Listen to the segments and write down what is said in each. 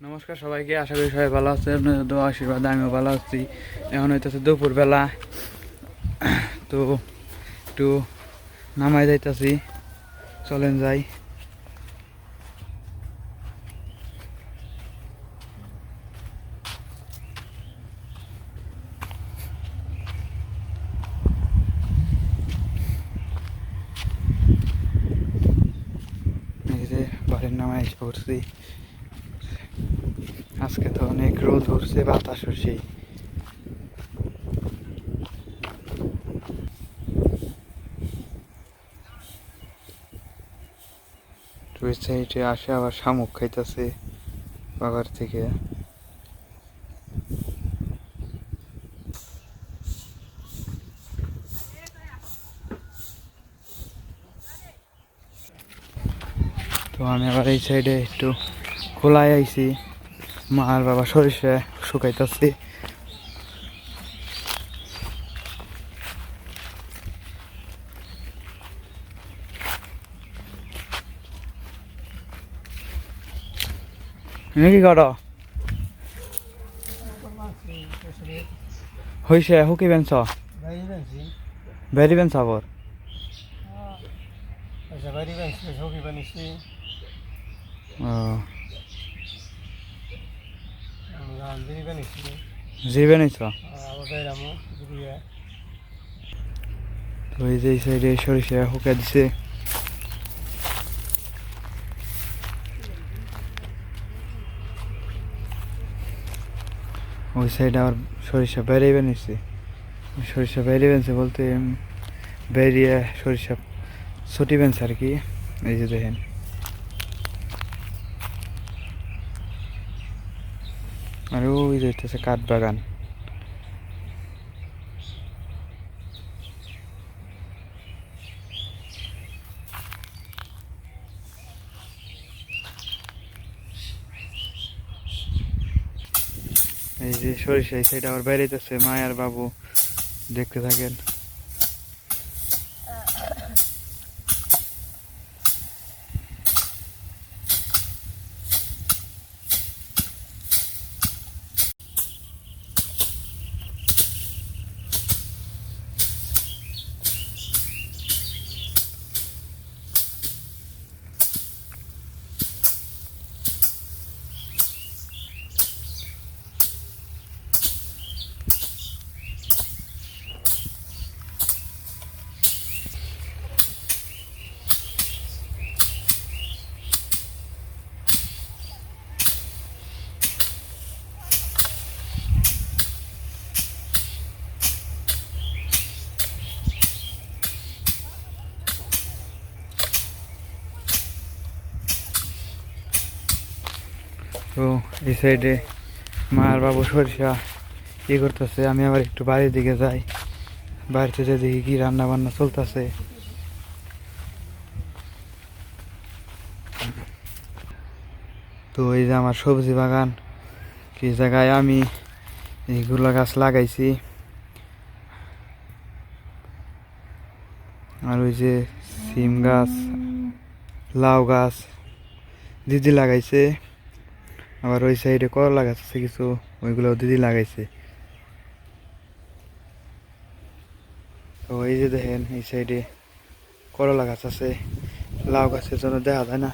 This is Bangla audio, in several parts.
নমস্কার সবাইকে, আশা করি সবাই ভালো আছে আপনাদের আশীর্বাদ আমিও ভালো আছি। এখন হইতেছে দুপুরবেলা, তো একটু নামাই যাইতাছি, চলেন যাই এই যে বাড়ির নামায় এসে পড়ছি আজকে তো অনেক রোদ উঠছে বাতাস উঠছে দুই সাইডে আসে আবার শামুক খাইতেছে বাগার থেকে। তো আমি আবার এই সাইডে একটু খোলায় আইছি। মা আর বাবা সরিষা শুকাইতেছি। তুমি কি করো হইছে হুকি বেঞ্চ. বেরি বেঞ্চ আবার. জিবে নিছ. তো এই যে সরিষা হুকে দিছে ওই সাইডে আবার সরিষা বেরিয়ে বেনিয়েছে সরিষা বেরিয়ে বেনছে বলতে বেরিয়ে সরিষা ছুটি বেনছে আর কি। এই যে দেখেন। আর ওই যে হচ্ছে কাঠ বাগান এই যে সরিষা এই সাইড আবার বেরিয়েছে মায়ার বাবু দেখতে থাকেন তো এই সাইডে মার বাবু সরিষা ই করতেছে, আমি আবার একটু বাড়ির দিকে যাই। বাড়িতে যে দেখি কি রান্না বান্না চলতেছে। তো এই যে আমার সবজি বাগান কি জায়গায় আমি এইগুলো গাছ লাগাইছি। আর ওই যে সিম গাছ, লাউ গাছ, দিদি লাগাইছে। আবার ওই সাইডে করলা গাছ আছে, কিছু ওইগুলো দিদি লাগাইছে। তো এই যে দেখেন, এই সাইডে করলা গাছ আছে, লাউ গাছের জন্য দেখা যায় না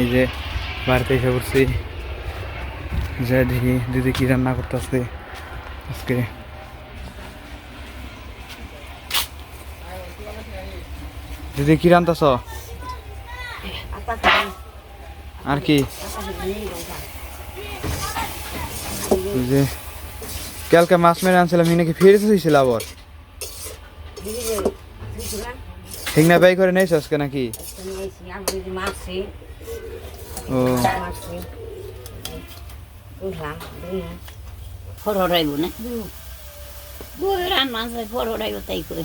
এই যে বাড়িতে এসে পড়ছি। যে দেখি দিদি কি রান্না করতেছে আজকে। দিদি কি রান্তাছ আর কি? যে কালকে মাছ মেরে আনছিলাম নাকি ফিরে এসেছিল আবার। ঠিক না বাই করে নেইছ আজকে নাকি? ও। ফরহরাইব না বইরান মাছ ফরহরাইব তাই কই।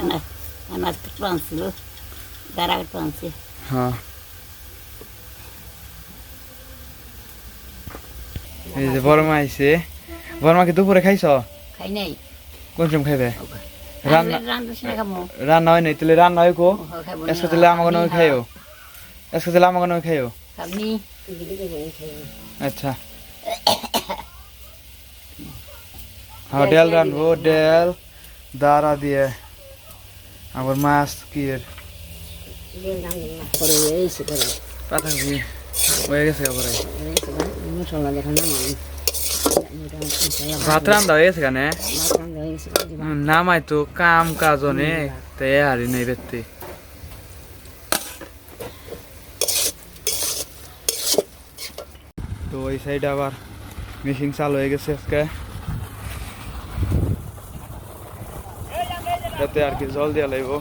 আনাজ আনাজ আনছিল তার আগে তো আনছি। হ্যাঁ। এই যে বড় মা আইছে। বড় মা কি দুপুরে খাইছ? খাই নাই। কোন সময় খাইবে? রান্না রান্না রান্না হয় নাই তাহলে রান্না হয় কো? খাইবো তাহলে আমাকে খাইও। আজকে তাহলে আমাকে নয় খাইও? আচ্ছা। হ্যাঁ ডেল রানবো ডেল দাঁড়া দিয়ে। আবার মাছ কি পাতা কি? হয়ে গেছে আবার। ভাত রান্দা হয়ে গেছে কানে? নামাই তো কাম কাজ অনেক তাই হারি নাই বেতে ওই সাইডে আবার মেশিন চালু হয়ে গেছে আজকে। যাতে আর কি জল দেওয়া লাগবো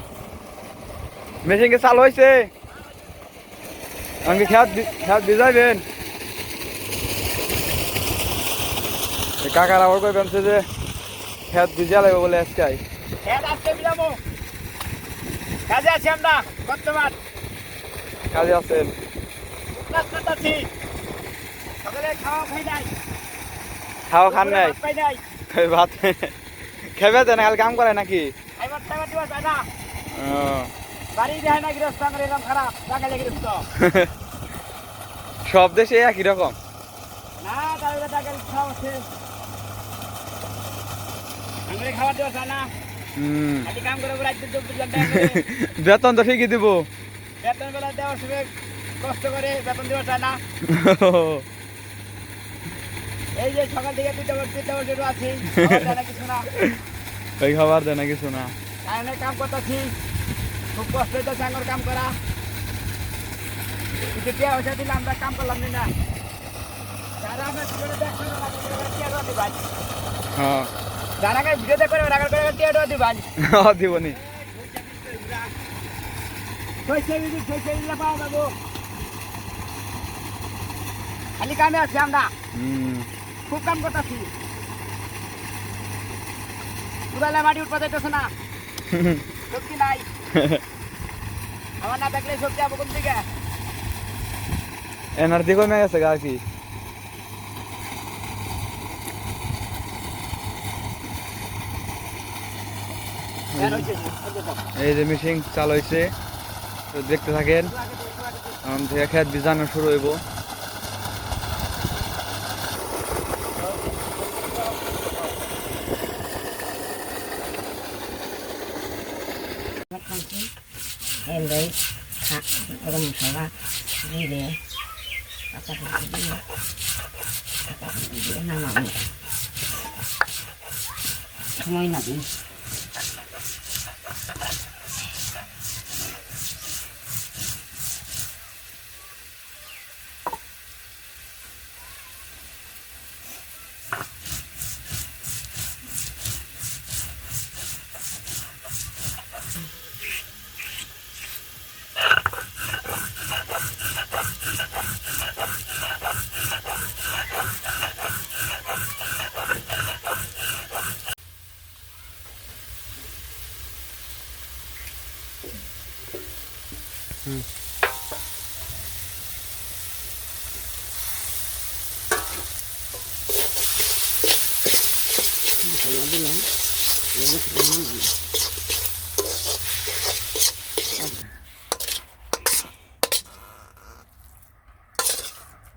মেশিন কে চালু হয়েছে আমাকে খেয়াত খেয়াত ভিজাইবেন কাকার আবার বেনছে যে খেয়াত ভিজা লাগবে বলে আজকে কাজে আছি আমরা বর্তমান। কাজে আছেন। খাওয়া খাওয়া খান নাই। ভাত। খেবে তো না কাল কাম করে নাকি? যায় যায় সব দেশে একই রকম। যায় বেতন তো ঠিকই দিব। বেতন বেলা দেওয়ার সময় কষ্ট করে বেতন দেওয়া যায় না। এই যে সকাল থেকে দুইটা বছর তিনটা বছর আছি। খাওয়া যায় না কিছু না। ওই খাবার দেয় না কিছু না। কারণে কাম করতেছি। খুব কষ্ট হইতেছে আমার কাম করা। কিছু টিয়া পয়সা দিলে আমরা কাম করলাম না যারা আমরা ভিডিওটা দেখছ না, করে টিয়া দিবাই। হ্যাঁ। যারা আগে ভিডিও দেখবে না, তাদের করে টিয়া। দিবনি সইছে বিধি পাওয়া যাব। খালি কামে আছি আমরা। হুম। খুব কাম করতেছি। উড়ালে মাটি উঠতে যাইতেছে না। সবজি নাই। আমার না থাকলে সবজি আবো কোন দিকে? এনার্জি কমে গেছে গা কি। এই যে তো। এই যে মেশিন চালু হয়েছে তো দেখতে থাকেন। এখন থেকে খেত বিজানো শুরু হইব। เลยฮะก็มีสาระนี่เลยอาจารย์ดีดีนั่งหลับทำไมหนักนี่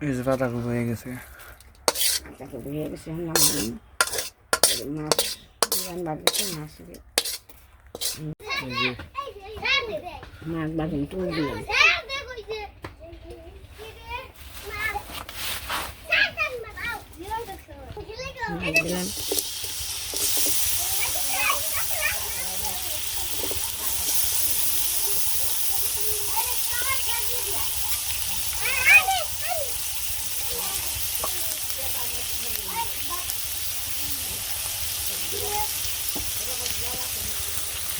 এই যে পাতা খুব হয়ে গেছে। তাকে দিয়ে গেছে নামাবো মাছ মাছ দিয়ে। এই যে মাছ বাকি তুলে দিলাম মাছ দিলাম।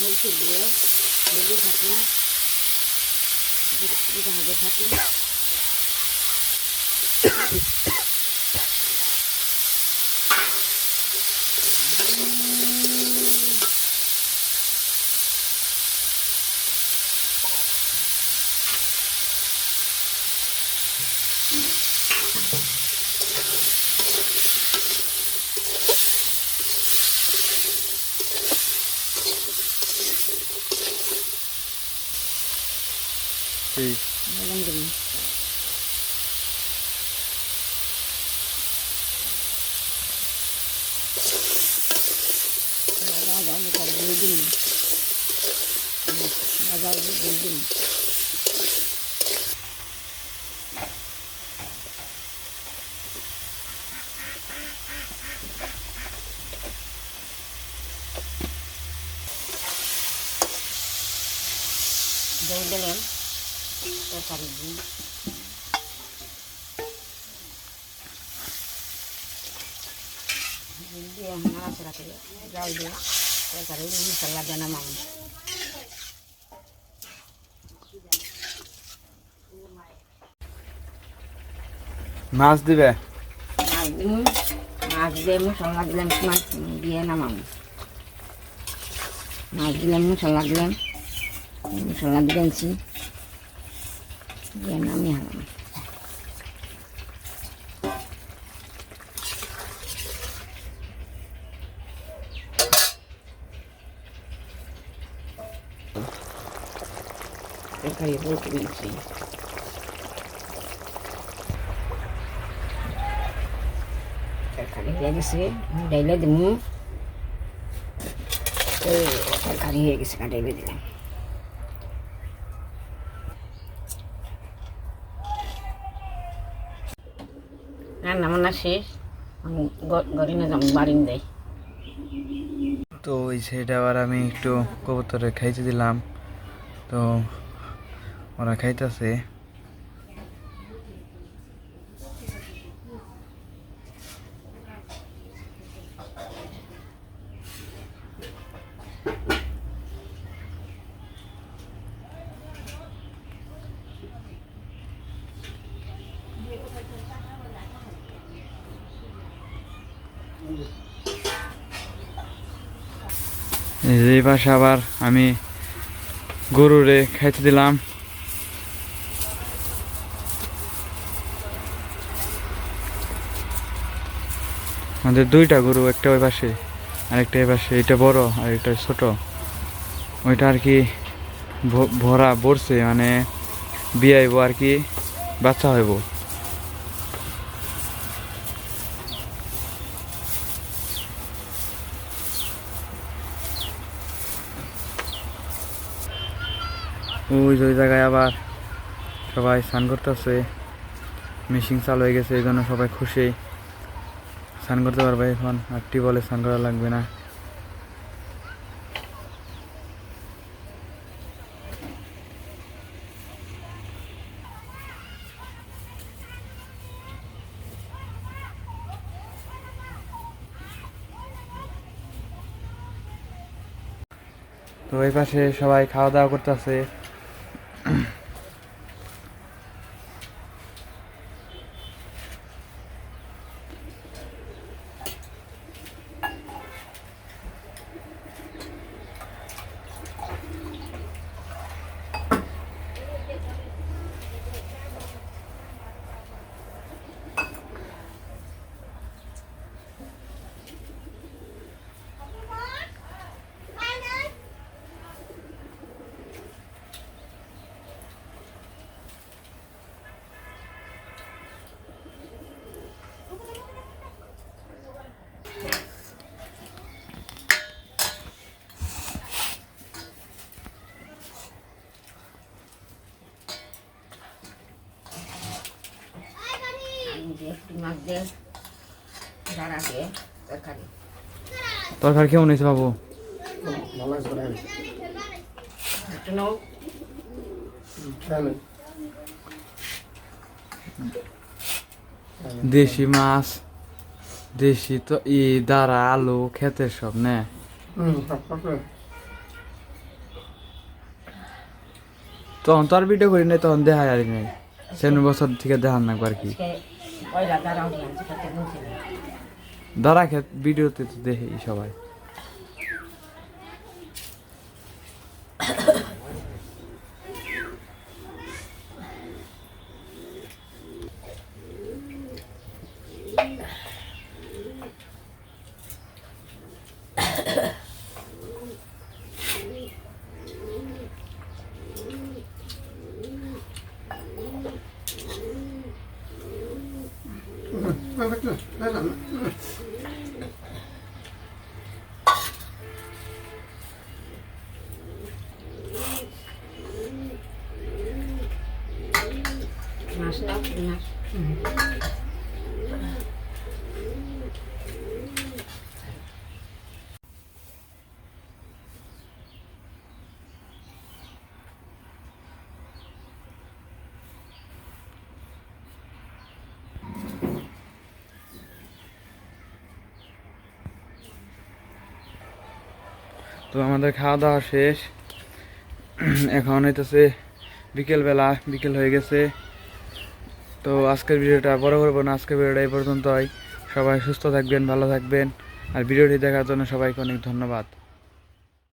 মাছ দিয়ে হলদি যেটা হাজার থাকুন এই বললাম দিন বাজার তার দিয়ে দিন বাজার দিয়ে দিন দই দিলেন তরকারি। দিন দিয়ে নাড়াচাড়া করে জল দিয়ে তরকারি মশলা দিয়ে নামাম মাছ দিবে? মাছ দিয়ে মশলা দিলাম মাছ দিয়ে নামাম মাছ দিলাম মশলা দিলাম। মশলা দিয়েছি দিয়ে নামিয়ে হারাম তরকারি বলতে দিয়েছি তরকারি হয়ে গেছে ডাইলে দিমু এই তরকারি হয়ে গেছে ডাইলে দিলাম বাড়ি দেয় তো ওই সাইডে আবার আমি একটু কবুতরে খাইতে দিলাম। তো ওরা খাইতেছে। এই পাশে আবার আমি গরুরে খাইতে দিলাম। আমাদের দুইটা গরু, একটা ওই পাশে, আরেকটা এই পাশে, এটা বড় আর এটা ছোট। ওইটা আর কি ভরা ভরছে মানে বিয়াইব আর কি, বাচ্চা হইব। ওই ওই জায়গায় আবার সবাই স্নান করতেছে। মেশিন চালু হয়ে গেছে এই জন্য সবাই খুশি। স্নান করতে পারবে এখন আর বলে স্নান করা লাগবে না। তো এই পাশে সবাই খাওয়া দাওয়া করতেছে। তরকারি। কেমন হয়েছে বাবু? নাও। দেশি মাছ দেশি তো ই দাঁড়া আলু ক্ষেতের সব নে। তখন তো আর ভিডিও করি নাই তখন দেখা আর নাই। সেন বছর থেকে দেখান না আর কি দাঁড়া ক্ষেত ভিডিওতে তো দেখি সবাই মাছ নাও মাছ তো আমাদের খাওয়া দাওয়া শেষ। এখন হইতেছে বিকেলবেলা, বিকেল হয়ে গেছে। তো আজকের ভিডিওটা বড় করব না, আজকের ভিডিওটা এই পর্যন্তই। সবাই সুস্থ থাকবেন, ভালো থাকবেন। আর ভিডিওটি দেখার জন্য সবাইকে অনেক ধন্যবাদ।